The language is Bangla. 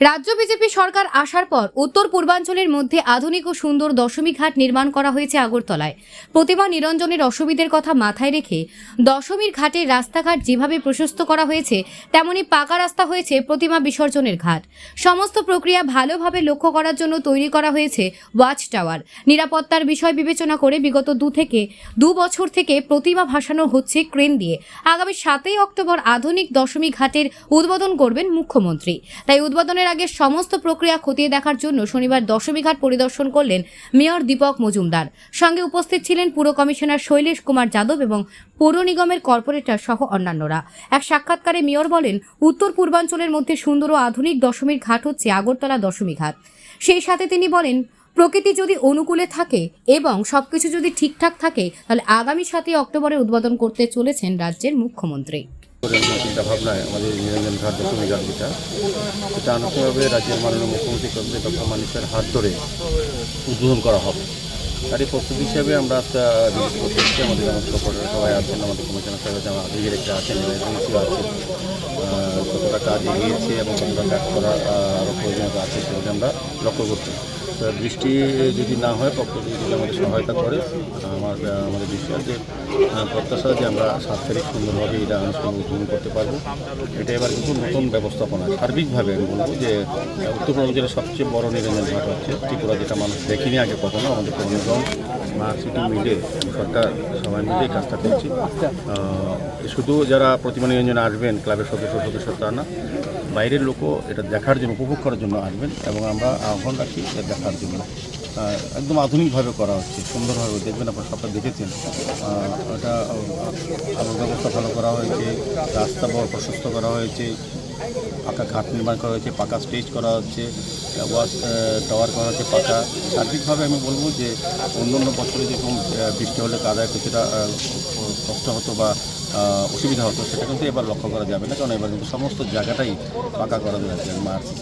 রাজ্য বিজেপি সরকার আসার পর উত্তর পূর্বাঞ্চলের মধ্যে আধুনিক ও সুন্দর দশমী ঘাট নির্মাণ করা হয়েছে আগরতলায়। প্রতিমা নিরঞ্জনের অসুবিধের কথা মাথায় রেখে দশমীর ঘাটের রাস্তাঘাট যেভাবে প্রশস্ত করা হয়েছে, তেমনি পাকা রাস্তা হয়েছে প্রতিমা বিসর্জনের ঘাট। সমস্ত প্রক্রিয়া ভালোভাবে লক্ষ্য করার জন্য তৈরি করা হয়েছে ওয়াচ টাওয়ার। নিরাপত্তার বিষয় বিবেচনা করে বিগত দু থেকে দু বছর থেকে প্রতিমা ভাসানো হচ্ছে ক্রেন দিয়ে। আগামী সাতই অক্টোবর আধুনিক দশমী ঘাটের উদ্বোধন করবেন মুখ্যমন্ত্রী। তাই উদ্বোধনের আগে সমস্ত প্রক্রিয়া খতিয়ে দেখার জন্য শনিবার দশমী ঘাট পরিদর্শন করলেন মেয়র দীপক মজুমদার। সঙ্গে উপস্থিত ছিলেন পুর কমিশনার শৈলেশ কুমার যাদব এবং পৌর নিগমের কর্পোরেটর সহ অন্যান্যরা। এক সাক্ষাৎকারে মেয়র বলেন, উত্তর পূর্বাঞ্চলের মধ্যে সুন্দর ও আধুনিক দশমীর ঘাট হচ্ছে আগরতলা দশমী ঘাট। সেই সাথে তিনি বলেন, প্রকৃতি যদি অনুকূলে থাকে এবং সবকিছু যদি ঠিকঠাক থাকে, তাহলে আগামী সাতই অক্টোবরে উদ্বোধন করতে চলেছেন রাজ্যের মুখ্যমন্ত্রী। চিন্তা ভাবনায় আমাদের নিরঞ্জন ঘাট দশমী যেটা, সেটা আনুষ্ঠানিকভাবে রাজ্যের মাননীয় মুখ্যমন্ত্রী কর্মী ডক্টর মানিকের হাত ধরে উদ্বোধন করা হবে। তারই প্রস্তুতি হিসেবে আমরা একটা ভিজিট করতে আমাদের আমার সবাই আছেন, আমাদের কমিশনার সাহেব আছেন আছেন। কাজ এগিয়েছে এবং কতটা কাজ করা আহ, আরও প্রয়োজনীয়তা আছে সেগুলি আমরা লক্ষ্য করছি। বৃষ্টি যদি না হয় প্রকৃতি যদি আমাদের সহায়তা করে আমার আমাদের বিশ্বাস যে প্রত্যাশা যে আমরা সাত তারিখ সুন্দরভাবে এটা আনুষ্ঠানিক উদ্বোধন করতে পারব। এটা এবার কিন্তু নতুন ব্যবস্থাপনা। সার্বিকভাবে আমি বলব যে উত্তর পূর্বাঞ্চলের সবচেয়ে বড় নিরঞ্জন ঘাট হচ্ছে ত্রিপুরা যেটা মানুষ দেখিনি আগে কখনো। আমাদের নিগম স্মার্ট সিটি মিলে সরকার সবাই মিলে এই কাজটা করছি। শুধু যারা প্রতিমা নিরঞ্জনে আসবেন, ক্লাবের সদস্য সদস্য তা না, বাইরের লোকও এটা দেখার জন্য, উপভোগ করার জন্য আসবেন এবং আমরা আহ্বান রাখি এটা দেখার জন্য। একদম আধুনিকভাবে করা হচ্ছে, সুন্দরভাবে। দেখবেন আপনারা সবটা দেখেছেন। এটা আলোর ব্যবস্থা ভালো করা হয়েছে, রাস্তা বড় প্রশস্ত করা হয়েছে। পাকা ঘাট নির্মাণ করা হয়েছে, পাকা স্টেজ করা হচ্ছে, ওয়াশ টাওয়ার করা হচ্ছে পাকা। সার্বিকভাবে আমি বলব যে অন্য অন্য বছরে যেরকম বৃষ্টি হলে কাদায় কিছুটা কষ্ট হতো বা অসুবিধা হতো, সেটা কিন্তু এবার লক্ষ্য করা যাবে না। কারণ এবার কিন্তু সমস্ত জায়গাটাই পাকা করা যাচ্ছে মার্চ